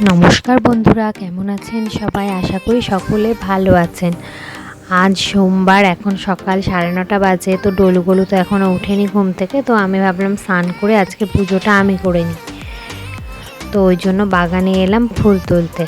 নমস্কার বন্ধুরা, কেমন আছেন সবাই? আশা করি সকলে ভালো আছেন। আজ সোমবার, এখন সকাল সাড়ে নটা বাজে, তো ডলুগলু তো এখনও ওঠেনি ঘুম থেকে, তো আমি ভাবলাম স্নান করে আজকে পুজোটা আমি করে নিই। তো ওই জন্য বাগানে এলাম ফুল তুলতে।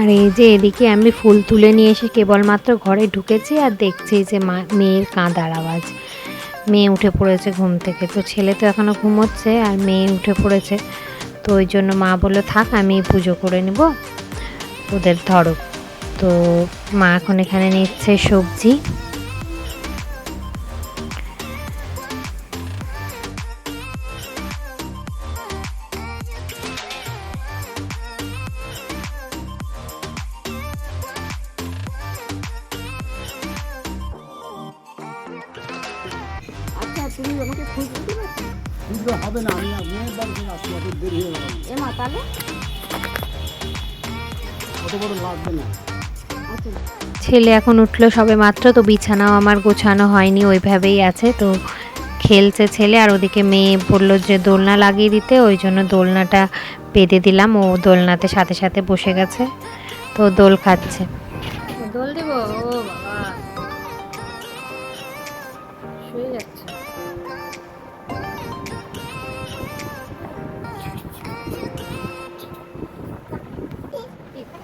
আর এই যে এদিকে আমি ফুল তুলে নিয়ে এসে কেবলমাত্র ঘরে ঢুকেছি আর দেখছি যে মা, মেয়ের কাঁদার আওয়াজ। মেয়ে উঠে পড়েছে ঘুম থেকে। তো ছেলে তো এখনও ঘুমোচ্ছে আর মেয়ে উঠে পড়েছে। তো ওই জন্য মা বলল, থাক, আমি পুজো করে নিব। ওদের ধরো। তো মা এখন এখানে নিচ্ছে সবজি। তুমি আমাকে খুঁজে দিবে? খুচরো হবে না আমি মেয়ের বাড়ি থেকে আসছি এত দেরি হয়ে গেল। এ মা তাহলে? অত বড় লাগবে না। আচ্ছা। ছেলে এখন উঠল সবে মাত্র তো বিছানাও আমার গোছানো হয়নি ওইভাবেই আছে তো খেলছে ছেলে আর ওদিকে মেয়ে বলল যে দোলনা লাগিয়ে দিতে ওই জন্য দোলনাটা বেঁধে দিলাম ও দোলনাতে সাথে সাথে বসে গেছে তো দোল খাচ্ছে। দোল দেব? ও বাবা। শুয়ে যাচ্ছে।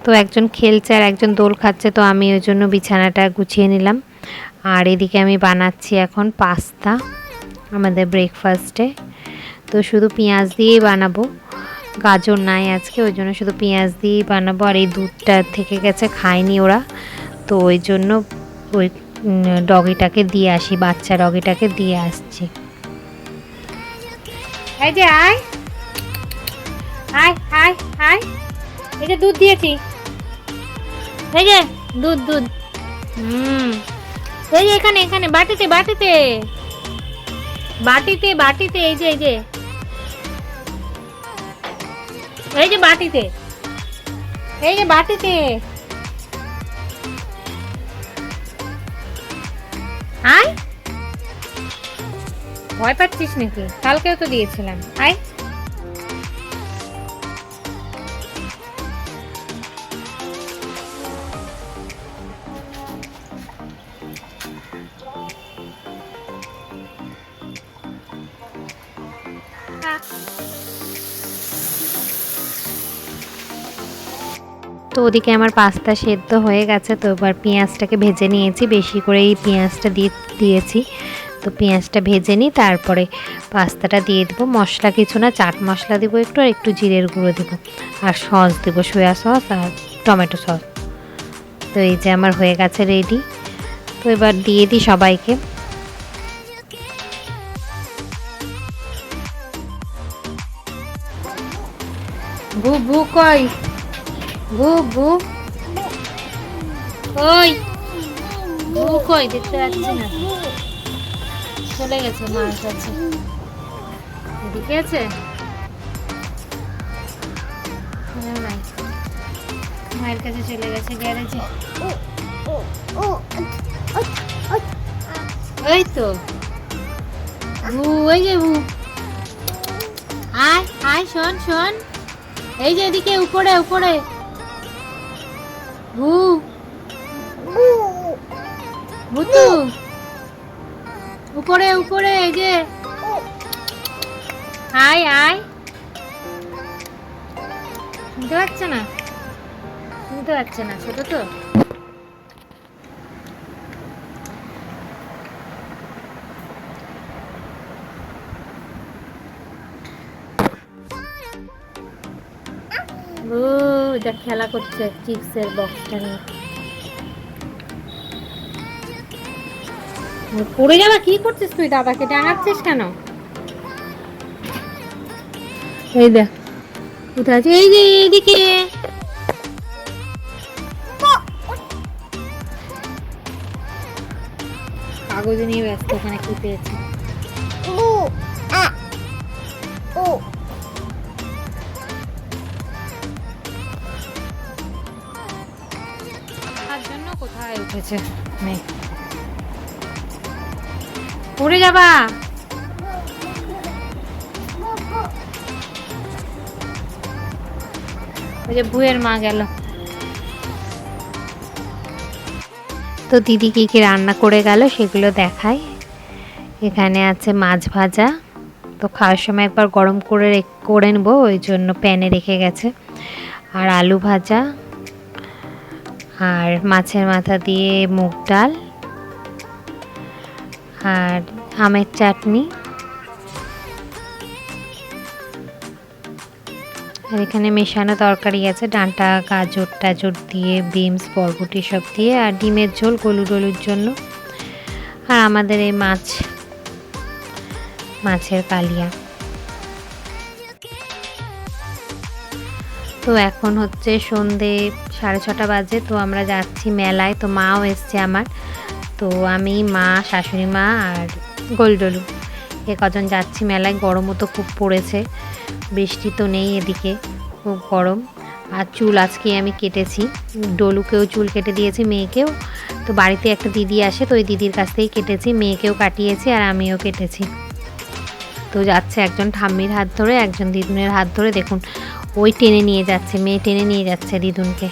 তো একজন খেলছে আর একজন দোল খাচ্ছে, তো আমি ওই জন্য বিছানাটা গুছিয়ে নিলাম। আর এদিকে আমি বানাচ্ছি এখন পাস্তা আমাদের ব্রেকফাস্টে তো শুধু পেঁয়াজ দিয়েই বানাবো। গাজর নাই আজকে, ওই জন্য শুধু পেঁয়াজ দিয়েই বানাবো। আর এই দুধটা থেকে গেছে খায়নি ওরা। তো ওই জন্য ওই ডগিটাকে দিয়ে আসি, বাচ্চা ডগিটাকে দিয়ে আসছি। এই যে, আয়। আয় আয় আয়। এই যে দুধ দিয়েছি। এই যে, দুধ দুধ। হুম। এই যে এখানে এখানে, বাটিতে বাটিতে। বাটিতে বাটিতে, এই যে এই যে। এই যে বাটিতে। এই যে বাটিতে। আয়। ভয় পাচ্ছিস নাকি? কালকেও তো দিয়েছিলাম। আয়। তো ওদিকে আমার পাস্তা সেদ্ধ হয়ে গেছে, তো এবার পেঁয়াজটাকে ভেজে নিয়েছি, বেশি করে এই পেঁয়াজটা দিয়ে, দিয়েছি। তো পেঁয়াজটা ভেজে নিই, তারপরে পাস্তাটা দিয়ে দেবো। মশলা কিছু না, চাট মশলা দেবো একটু আর একটু জিরের গুঁড়ো দেবো। আর সস দেবো, সয়া সস আর টমেটো সস। তো এই যে আমার হয়ে গেছে রেডি। তো এবার দিয়ে দিই সবাইকে। ভু ভু কই? ভু ভু ওই। ভু কই? দেখতে পাচ্ছি না। চলে গেছে মার কাছে। এদিকে আছে? মায়ের কাছে চলে গেছে গ্যারেজে। ওই তো। ভু ওই যে ভু আয় আয়, শোন শোন। এই যে এদিকে, উপরে উপরে। হু ভুতু। উপরে উপরে, এই যে। আয় আয়। শুনতে পাচ্ছে না? শুনতে পাচ্ছে না, ছোট তো। Ooh. যা খেলা করছে চিপসের বক্সটা নিয়ে। পড়ে যাবা, কি করছিস তুই দাদাকে? ডাঙাচ্ছিস কেন? এই দেখ, কোথায় আছে? এই যে এইদিকে। কাগজ নিয়ে ব্যস্ত, ওখানে কি পেয়েছে? উঠেছে মেয়ে। পড়ে যাবা। ওই যে বুয়ের মা গেল। তো দিদি কি কি রান্না করে গেল সেগুলো দেখাই। এখানে আছে মাছ ভাজা। তো খাওয়ার সময় একবার গরম করে করে নেব, ওই জন্য প্যানে রেখে গেছে। আর আলু ভাজা। আর মাছের মাথা দিয়ে মুগ ডাল আর আমের চাটনি। আর এখানে মেশানো তরকারি আছে, ডাঁটা, গাজর টাজর দিয়ে বিমস বরবটি সব দিয়ে আর ডিমের ঝোল গলু ডলুর জন্য। আর আমাদের এই মাছ, মাছের কালিয়া। তো এখন হচ্ছে সন্ধে সাড়ে ছটা বাজে, তো আমরা যাচ্ছি মেলায়। তো মাও এসছে আমার। তো আমি, মা, শাশুড়ি মা আর গোলডলু। এ কজন যাচ্ছি মেলায়। গরমও তো খুব পড়েছে। বৃষ্টি তো নেই এদিকে, খুব গরম। আর চুল আজকে আমি কেটেছি। ডলুকেও চুল কেটে দিয়েছি, মেয়েকেও। তো বাড়িতে একটা দিদি আসে, তো ওই দিদির কাছ থেকেই কেটেছি। মেয়েকেও কাটিয়েছি আর আমিও কেটেছি। তো যাচ্ছে একজন ঠাম্মির হাত ধরে, একজন দিদুনের হাত ধরে। দেখুন ওই টেনে নিয়ে যাচ্ছে মেয়ে টেনে নিয়ে যাচ্ছে দিদুনকে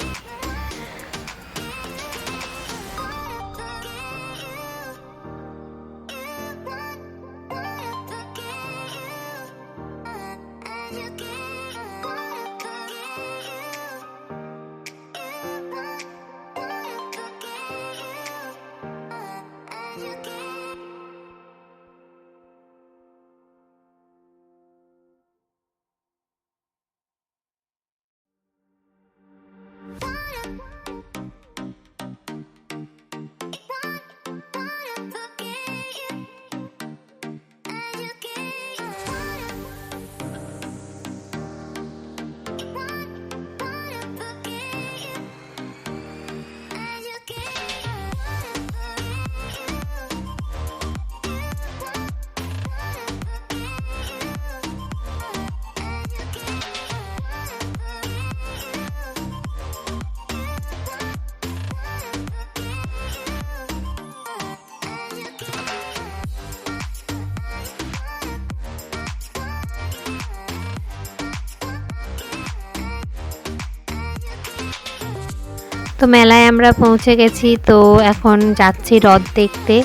তো মেলায় আমরা পৌঁছে গেছি, তো এখন যাচ্ছি হ্রদ দেখতে।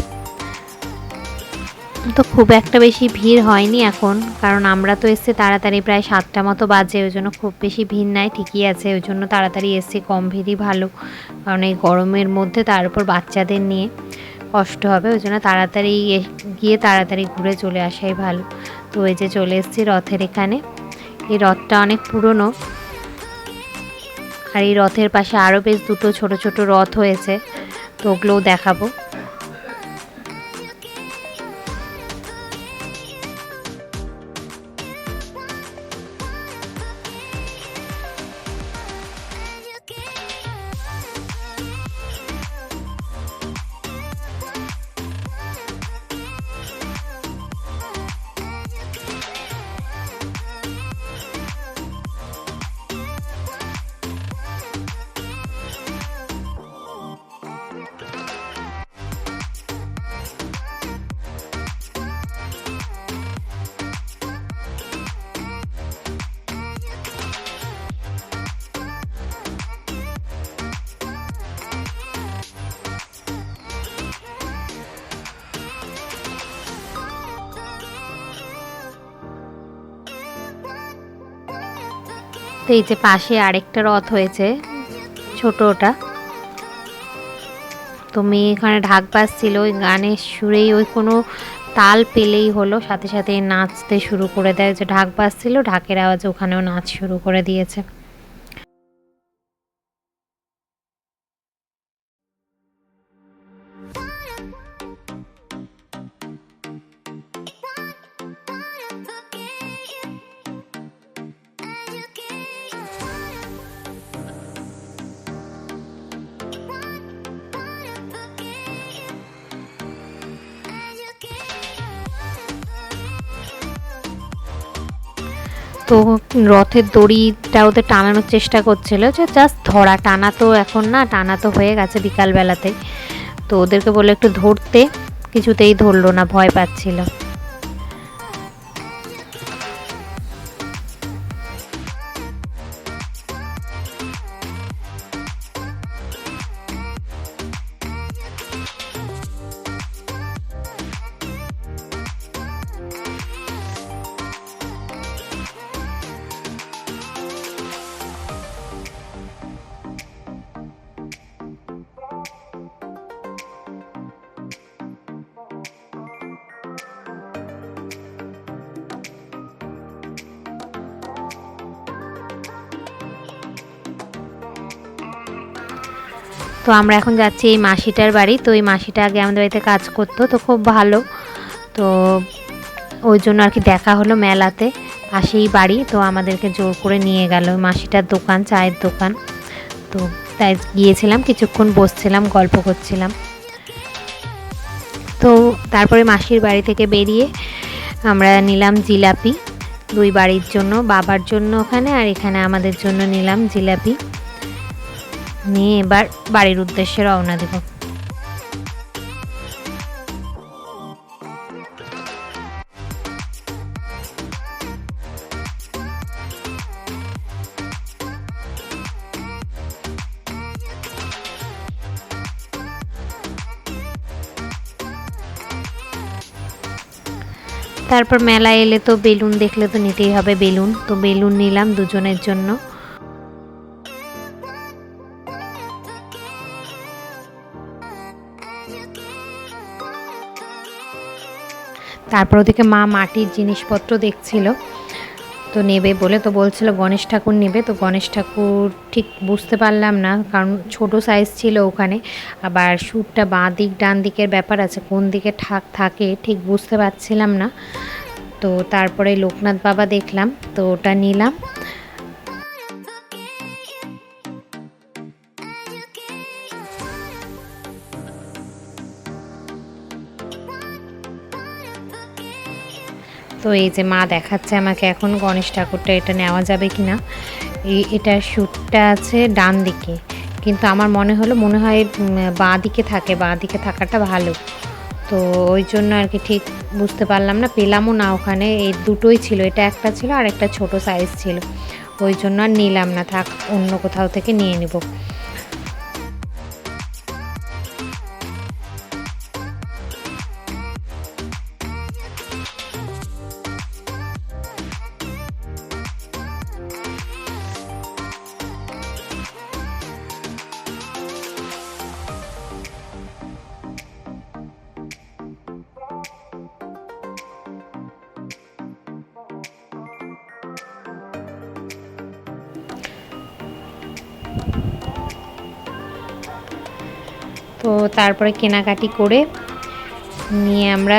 তো খুব একটা বেশি ভিড় হয়নি এখন, কারণ আমরা তো এসছি তাড়াতাড়ি প্রায় সাতটা মতো বাজে, ওই জন্য খুব বেশি ভিড় নাই, ঠিকই আছে, ওই জন্য তাড়াতাড়ি এসছি, কম ভিড়ই ভালো, কারণ এই গরমের মধ্যে তার উপর বাচ্চাদের নিয়ে কষ্ট হবে, ওই জন্য তাড়াতাড়ি গিয়ে তাড়াতাড়ি ঘুরে চলে আসাই ভালো। তো এই যে চলে এসেছি রথের এখানে, এই রথটা অনেক পুরনো আর এই রথের পাশে আরও বেশ দুটো ছোট ছোট রথ হয়েছে। তো ওগুলোও দেখাবো। তো এই যে পাশে আরেকটা রথ হয়েছে, ছোট ওটা। তো মেয়ে এখানে ঢাক বাজছিল, ওই গানের সুরেই ওই কোনো তাল পেলেই হলো, সাথে সাথে নাচতে শুরু করে দেয়। যে ঢাক বাজছিল, ঢাকের আওয়াজে ওখানেও নাচ শুরু করে দিয়েছে। তো রথের দড়িটা ওদের টানানোর চেষ্টা করছিল যে জাস্ট ধরা, টানা তো এখন না, টানা তো হয়ে গেছে বিকালবেলাতে তো ওদেরকে বলে একটু ধরতে, কিছুতেই ধরলো না, ভয় পাচ্ছিল। তো আমরা এখন যাচ্ছি এই মাসিটার বাড়ি। তো এই মাসিটা আগে আমাদের বাড়িতে কাজ করতো, তো খুব ভালো। তো ওই জন্য আর কি দেখা হলো মেলাতে, পাশেই বাড়ি। তো আমাদেরকে জোর করে নিয়ে গেল মাসিটার দোকান, চায়ের দোকান। তো তাই গিয়েছিলাম, কিছুক্ষণ বসছিলাম, গল্প করছিলাম। তো তারপরে মাসির বাড়ি থেকে বেরিয়ে আমরা নিলাম জিলাপি। দুই বাড়ির জন্য, বাবার জন্য ওখানে, আর এখানে আমাদের জন্য নিলাম জিলাপি। নিয়ে এবার বাড়ির উদ্দেশ্যে রওনা দেব। তারপর মেলা এলে তো বেলুন দেখলে তো নিতেই হবে বেলুন। তো বেলুন নিলাম দুজনের জন্য। তারপর ওদিকে মা মাটির জিনিসপত্র দেখছিল। তো নেবে বলে তো বলছিল, গণেশ ঠাকুর নেবে। তো গণেশ ঠাকুর ঠিক বুঝতে পারলাম না, কারণ ছোট সাইজ ছিল ওখানে। আবার সুটটা বাঁ দিক, ডান দিকের ব্যাপার আছে, কোন দিকে ঠাক থাকে ঠিক বুঝতে পারছিলাম না। তো তারপরে লোকনাথ বাবা দেখলাম, তো ওটা নিলাম। তো এই যে মা দেখাচ্ছে আমাকে এখন, গণেশ ঠাকুরটা এটা নেওয়া যাবে কি না এই এটার শ্যুটটা আছে ডান দিকে। কিন্তু আমার মনে হলো, মনে হয় বাঁ দিকে থাকে, বাঁ দিকে থাকাটা ভালো। তো ওই জন্য আর কি ঠিক বুঝতে পারলাম না, পেলামও না ওখানে। এই দুটোই ছিল, এটা একটা ছিল আর একটা ছোট সাইজ ছিল। ওই জন্য আর নিলাম না, থাক, অন্য কোথাও থেকে নিয়ে নেব। তো তারপরে কেনাকাটি করে নিয়ে আমরা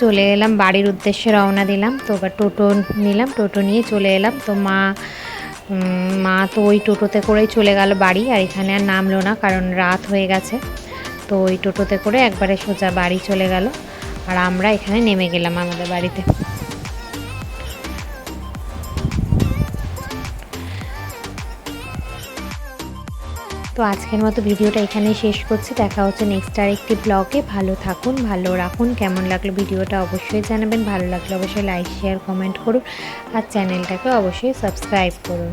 চলে এলাম, বাড়ির উদ্দেশ্যে রওনা দিলাম। তো এবার টোটো নিলাম, টোটো নিয়ে চলে এলাম। তো মা মা তো ওই টোটোতে করেই চলে গেল বাড়ি আর এখানে আর নামলো না কারণ রাত হয়ে গেছে। তো ওই টোটোতে করে একবারে সোজা বাড়ি চলে গেল আর আমরা এখানে নেমে গেলাম আমাদের বাড়িতে। আজকের মতো ভিডিওটা এখানে শেষ করছি। দেখা হচ্ছে নেক্সট আর একটি ব্লগে ভালো থাকুন, ভালো রাখুন। কেমন লাগল ভিডিওটা অবশ্যই জানাবেন। ভালো লাগলে অবশ্যই লাইক শেয়ার কমেন্ট করুন। আর চ্যানেলটাকে অবশ্যই সাবস্ক্রাইব করুন।